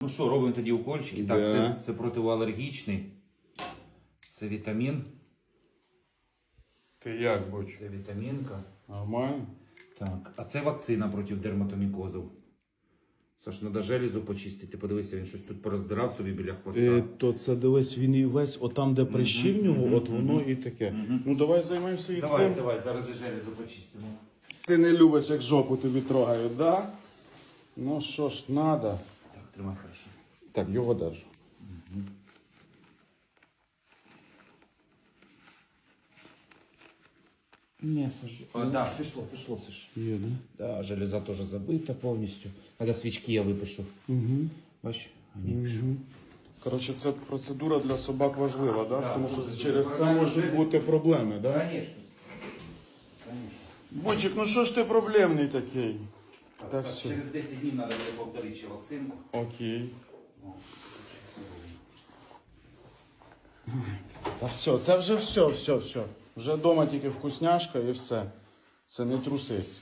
Ну що, робимо тоді укольчики. Так, Да. це, це протиалергічний. Це вітамін. Ти як боч? Це вітамінка. Нормально? Так, а це вакцина проти дерматомікозу. Саш, треба желізу почистити. Подивися, він щось тут пороздирав собі біля хвоста. Е, то це дивись, він і весь, отам, де прищі в нього, от воно і таке. Ну давай займемося і давай, цим. давай, зараз і желізу почистимо. Ти не любиш, як жопу тобі трогають, да? Ну що ж, надо. Так, тримай хорошо. Так, його держу. Ні, Саш. О, да, пішло, пішло, Саш. Є, да? Да, железа теж забита повністю. Треба свічки я випишу. Угу. Бач? Ні, пишу. Коротше, ця процедура для собак важлива, да? Да, тому що дуже через це можуть бути проблеми, да? Конечно. Бочик, ну що ж ти проблемний такий? Так, Так, через 10 днів треба буде повторити ще вакцинку. Окей. Та все, це вже все, все, все. Вже вдома тільки вкусняшка і все. Це не трусись.